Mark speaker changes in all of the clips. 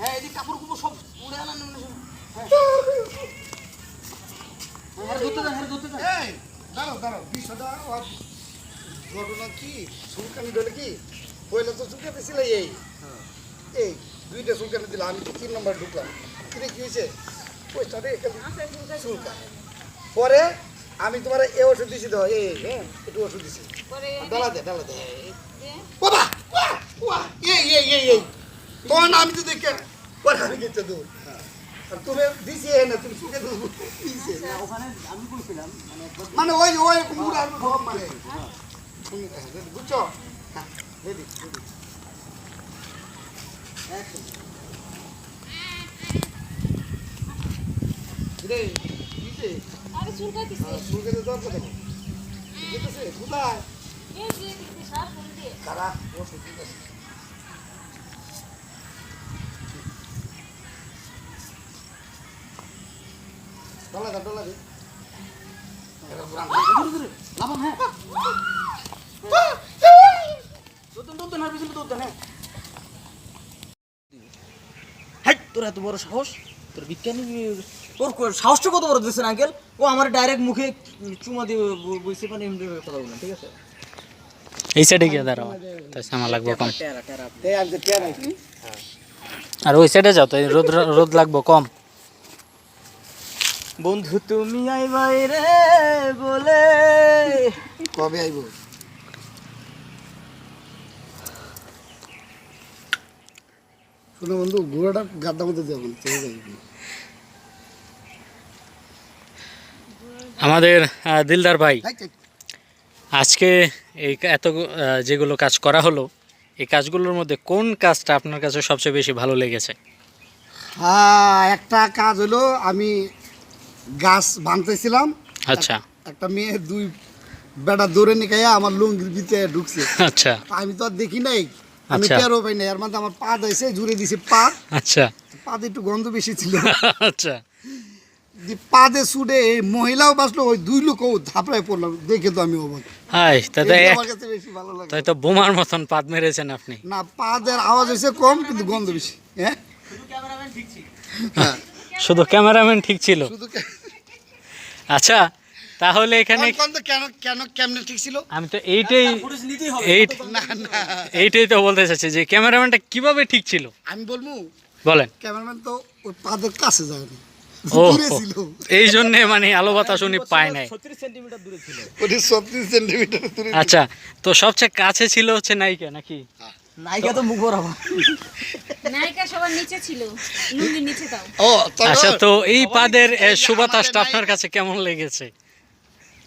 Speaker 1: হ্যাঁ এদিকে কাপড় কুপড় সব উড়ে আনা নেমে হ্যাঁ। হ্যাঁ, ধরতে দেন, হ্যাঁ, ধরতে দেন।
Speaker 2: এই দাঁড়াও দাঁড়াও বিষয়টা ওর ঘটনা কি? চুলকানি ধরে কি? পয়লা তো চুলকাতে ছিল এই। এই দুইটা চুলকানি দিল আমি তো তিন নম্বর ঢুকলাম। কি হয়েছে? পয়সা রে চুলকা। পরে আমি তোমার এই ওষুধ দিছি তো এই হ্যাঁ একটু ওষুধ দিছি। ডালা দে ডালা দে বাবা ওয়া ওয়া এই এই এই এই। তখন আমি তো দেখে আমি গেছে দূর তুমি দিছি না তুমি চুলকে দিছি
Speaker 1: না, ওখানে আমি বলছিলাম মানে
Speaker 2: মানে ওই ওই কুমড়ার ভাব মানে। বুঝছ? হ্যাঁ রেডি রেডি রে দিছে।
Speaker 3: আরে চুলকাইতেছে
Speaker 2: সুরকে তো দরকার দেখো দিতেছে কোথায়?
Speaker 3: এই যে দিতে সাপ দিয়ে।
Speaker 2: কারা বসে দিতেছে ডলা দে ডলা দে
Speaker 1: হ্যাঁ আর পিছনে হ্যাঁ তোর এত বড় সাহস? তোর বিজ্ঞানী তোর সাহসটা কত বড় দিচ্ছেন আঙ্কেল? ও আমার ডাইরেক্ট মুখে চুমা দিয়ে ব- বসে কথা বললেন ঠিক আছে?
Speaker 4: এই সাইডে গিয়ে দাঁড়াও। তাই আমার লাগবো কম। আর ওই সাইডে যাও তো রোদ রোদ লাগবো কম।
Speaker 1: বন্ধু তুমি আই বাইরে বলে।
Speaker 2: কবে আইব? শুনো বন্ধু ঘোড়াটা গাদ্দার মধ্যে যাবেন চলে যাবে
Speaker 4: আমাদের দিলদার ভাই। আজকে এই এত যেগুলো কাজ করা হলো এই কাজগুলোর মধ্যে কোন কাজটা আপনার কাছে সবচেয়ে বেশি ভালো লেগেছে?
Speaker 2: হ্যাঁ একটা কাজ হলো আমি গাছ বানতেছিলাম
Speaker 4: আচ্ছা।
Speaker 2: একটা মেয়ে দুই বেটা দৌড়ে নিকাইয়া আমার লুঙ্গির ভিতরে ঢুকছে।
Speaker 4: আচ্ছা।
Speaker 2: আমি তো আর দেখি নাই। আমি
Speaker 4: আচ্ছা।
Speaker 2: পাই নাই। এর মধ্যে আমার পা দিয়েছে জুড়ে দিছে পা।
Speaker 4: আচ্ছা।
Speaker 2: পাতে একটু গন্ধ বেশি ছিল।
Speaker 4: আচ্ছা।
Speaker 2: যে পা দিয়ে ছুটে এই মহিলাও বাঁচলো ওই দুই লোকও ধাপড়ায় পড়লাম দেখে তো আমি অবাক।
Speaker 4: হাই তাতে
Speaker 2: আমার কাছে বেশি ভালো লাগে।
Speaker 4: তাই তো বোমার মতন পাত মেরেছেন আপনি।
Speaker 2: না পা দেওয়ার আওয়াজ হয়েছে কম কিন্তু গন্ধ বেশি। হ্যাঁ?
Speaker 1: শুধু ক্যামেরাম্যান ঠিক ছিল।
Speaker 2: হ্যাঁ।
Speaker 4: শুধু ক্যামেরাম্যান ঠিক ছিল।
Speaker 2: শুধু
Speaker 4: আচ্ছা তাহলে এখানে
Speaker 2: কোন- কোন কেমনে ঠিক ছিল?
Speaker 4: আমি তো এইটাই এইটাই তো বলতে চাচ্ছি যে ক্যামেরাম্যানটা কীভাবে ঠিক ছিল?
Speaker 2: আমি বলব
Speaker 4: বলেন।
Speaker 2: ক্যামেরাম্যান তো ওই পাদের কাছে যায়নি।
Speaker 4: ও এই জন্যে মানে আলো বাতাস উনি পায় নাই।
Speaker 1: দূরে ছিল।
Speaker 2: সেন্টিমিটার
Speaker 4: আচ্ছা তো সবচেয়ে কাছে ছিল হচ্ছে নায়িকা নাকি?
Speaker 1: নায়িকা তো মুখ বরাবর।
Speaker 3: নায়িকা সবার নিচে ছিল লুঙ্গির নিচে তাও
Speaker 2: ও
Speaker 4: আচ্ছা তো এই পাদের সুবাতাসটা আপনার কাছে কেমন লেগেছে?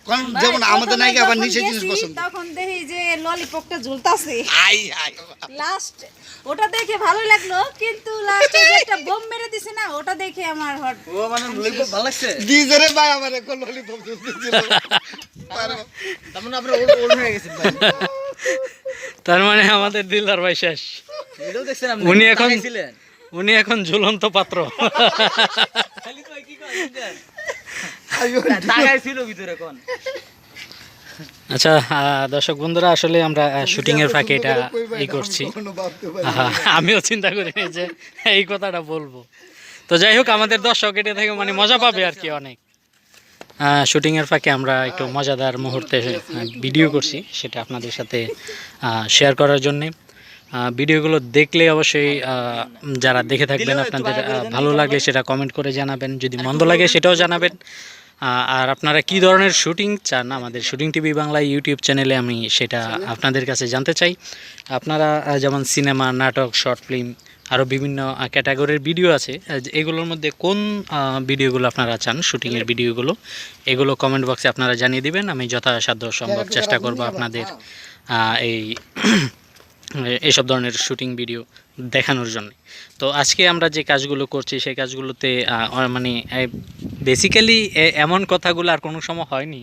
Speaker 2: কারণ যেমন আমাদের নায়িকা আবার নিচে জিনিস পছন্দ।
Speaker 3: তখন দেখি যে ললিপপটা ঝুলতাছে
Speaker 2: আই আই
Speaker 3: লাস্ট ওটা দেখে ভালো লাগল কিন্তু লাস্টে একটা বোম মেরে দিছে না ওটা দেখে আমার হট
Speaker 1: ও মানে ললিপপ ভালো লাগছে?
Speaker 2: ডিজেরে ভাই আমার এখন ললিপপ দিছিল
Speaker 1: তার মানে আপনার ওল্ড ওল্ড হয়ে গেছেন ভাই।
Speaker 4: তার মানে আমাদের দিলদার ভাই শেষ। উনি এখন- উনি এখন ঝুলন্ত পাত্র। আচ্ছা দর্শক বন্ধুরা আসলে আমরা শুটিং এর ফাঁকে এটা এই করছি। আমিও চিন্তা করিনি যে এই কথাটা বলব। তো যাই হোক আমাদের দর্শক এটা থেকে মানে মজা পাবে আর কি অনেক। শুটিং এর ফাঁকে আমরা একটু মজাদার মুহূর্তে ভিডিও করছি সেটা আপনাদের সাথে শেয়ার করার জন্যে। ভিডিওগুলো দেখলে অবশ্যই যারা দেখে থাকবেন আপনাদের ভালো লাগলে সেটা কমেন্ট করে জানাবেন। যদি মন্দ লাগে সেটাও জানাবেন। আর আপনারা কি ধরনের শুটিং চান? আমাদের শুটিং টিভি বাংলা ইউটিউব চ্যানেলে আমি সেটা আপনাদের কাছে জানতে চাই। আপনারা যেমন সিনেমা নাটক শর্ট ফিল্ম আরও বিভিন্ন ক্যাটাগরির ভিডিও আছে। এগুলোর মধ্যে কোন ভিডিওগুলো আপনারা চান শুটিংয়ের ভিডিওগুলো এগুলো কমেন্ট বক্সে আপনারা জানিয়ে দিবেন। আমি যথাসাধ্য সম্ভব চেষ্টা করব আপনাদের এই এইসব ধরনের শুটিং ভিডিও দেখানোর জন্য। তো আজকে আমরা যে কাজগুলো করছি সেই কাজগুলোতে মানে বেসিক্যালি এমন কথাগুলো আর কোনো সময় হয়নি।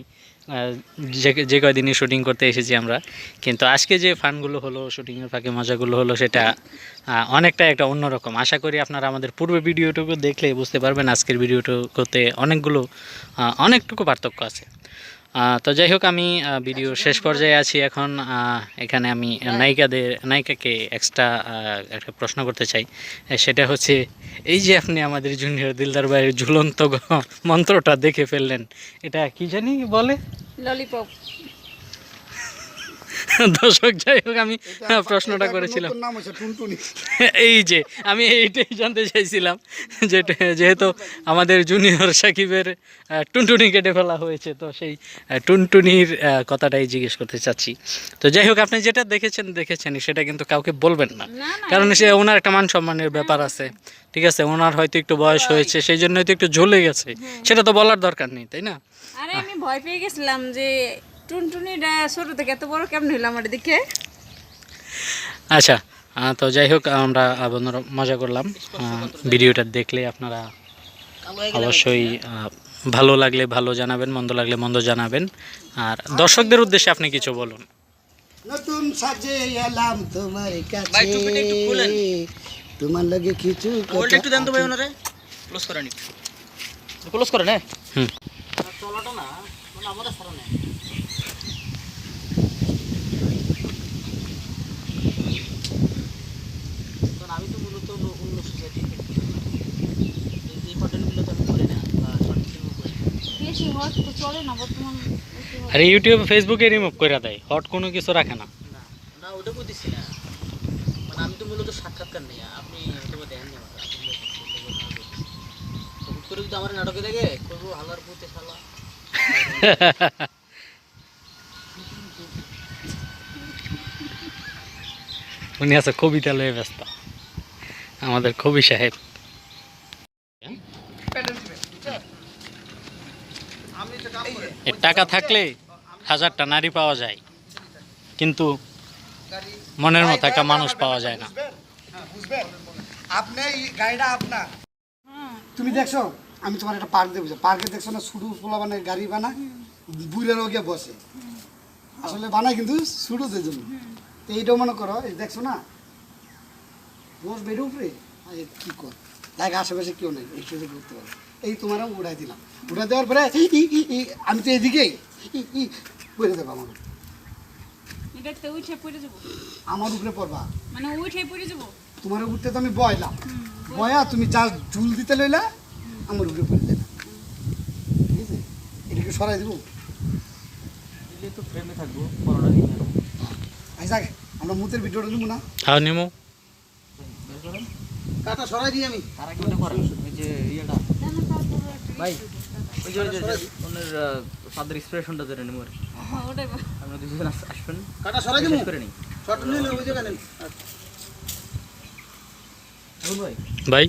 Speaker 4: যে যে কয়দিনই শুটিং করতে এসেছি আমরা, কিন্তু আজকে যে ফানগুলো হলো, শুটিংয়ের ফাঁকে মজাগুলো হলো, সেটা অনেকটা একটা অন্যরকম। আশা করি আপনারা আমাদের পূর্বে ভিডিওটুকু দেখলে বুঝতে পারবেন আজকের ভিডিওটুকুতে অনেকগুলো অনেকটুকু পার্থক্য আছে। তো যাই হোক, আমি ভিডিও শেষ পর্যায়ে আছি এখন। এখানে আমি নায়িকাদের, নায়িকাকে এক্সট্রা একটা প্রশ্ন করতে চাই। সেটা হচ্ছে, এই যে আপনি আমাদের জুনিয়র দিলদার ভাইয়ের ঝুলন্ত মন্ত্রটা দেখে ফেললেন, এটা কি জানি বলে?
Speaker 3: ললিপপ
Speaker 4: দর্শক যাই হোক আমি প্রশ্নটা করেছিলাম। এই যে আমি এইটাই জানতে চাইছিলাম যে যেহেতু আমাদের জুনিয়র সাকিবের টুনটুনি কেটে ফেলা হয়েছে তো সেই টুনটুনির কথাটাই জিজ্ঞেস করতে চাচ্ছি। তো যাই হোক আপনি যেটা দেখেছেন দেখেছেন সেটা কিন্তু কাউকে বলবেন না। কারণ সে ওনার একটা মান সম্মানের ব্যাপার আছে। ঠিক আছে ওনার হয়তো একটু বয়স হয়েছে সেই জন্য হয়তো একটু ঝুলে গেছে। সেটা তো বলার দরকার নেই তাই না?
Speaker 3: আরে আমি ভয় পেয়ে গেছিলাম যে টুনটুনিটা ছোট থেকে এত বড় কেমন হইল আমার দিকে
Speaker 4: আচ্ছা তো যাই হোক আমরা আহ, বন্ধুরা মজা করলাম। ভিডিওটা দেখলে আপনারা অবশ্যই ভালো লাগলে ভালো জানাবেন মন্দ লাগলে মন্দ জানাবেন। আর দর্শকদের উদ্দেশ্যে আপনি কিছু বলুন।
Speaker 2: নতুন সাজে এলাম তোমার কাছে। তোমার লাগে কিছু
Speaker 1: ওইটা একটু দেন তো ভাই ওনারে। ক্লোজ করে নি ক্লোজ করে নে।
Speaker 4: হুম।
Speaker 1: চলাটা না মানে আমাদের সারা নেই কারণ আমি তো মূলত অন্য অন্য সোসাইটি এই কন্টেন্টগুলো তো আমি করি না বা শর্ট ফিল্ম করি না।
Speaker 3: বেশি হট তো চলে না বর্তমান বেশি
Speaker 4: ইউটিউব ফেসবুকে রিমুভ করে দেয়। হট কোনো কিছু রাখে না।
Speaker 1: না ওটা বুঝতেছি না। মানে আমি তো মূলত সাক্ষাৎকার নেই আপনি হয়তো করে যদি আমার নাটকে দেখে করব হালার পুঁতে শালা।
Speaker 4: উনি আছে কবিতা লয়ে ব্যস্ত। আমাদের কবি সাহেব। টাকা থাকলে হাজারটা নারী পাওয়া যায়, কিন্তু মনের মতো একটা মানুষ পাওয়া যায় না।
Speaker 2: তুমি দেখছ, আমি তোমার একটা পার্ক দেখব। পার্কে দেখছ না শুধু পোলা মানে গাড়ি বানা বুড়েরও গিয়ে বসে। আসলে বানায় কিন্তু শুরুদের জন্য তো এইটাও মনে করো, এই দেখছ না? বস বেড়ে উপরে? কি কর? দেখ, আশেপাশে কেউ নেই এই করতে পারো। এই তোমারও উড়াই দিলাম। উড়াই দেওয়ার পরে আমি তো এদিকেই। ই, ই, পড়ে দেবো আমার। আমার উপরে পড়বা।
Speaker 3: মানে উঠে পড়ে যাব।
Speaker 2: তোমার উঠতে তো আমি বয়লাম বয়া তুমি যা ঝুল দিতে লইলা আমার উপরে পড়ে দেবে ঠিক আছে এটাকে সরাই দেবো।
Speaker 1: তো ফ্রেমে থাকব করোনা
Speaker 2: আচ্ছা আমরা মুতের ভিডিওটা নেব না।
Speaker 4: হ্যাঁ নিমু
Speaker 2: কাটা সরাই দিই আমি।
Speaker 1: তার আগে ওটা করেন যে ইয়েটা। ভাই ওই যে ওনার ফাদার এক্সপ্রেশনটা ধরে নেব আর
Speaker 3: হ্যাঁ ওটাই
Speaker 1: আমরা দুজন আসবেন।
Speaker 2: কাটা সরাই দেবো
Speaker 1: করে নিই।
Speaker 2: শর্ট নিলে ওই জায়গায় নেন।
Speaker 1: ভাই।
Speaker 4: ভাই।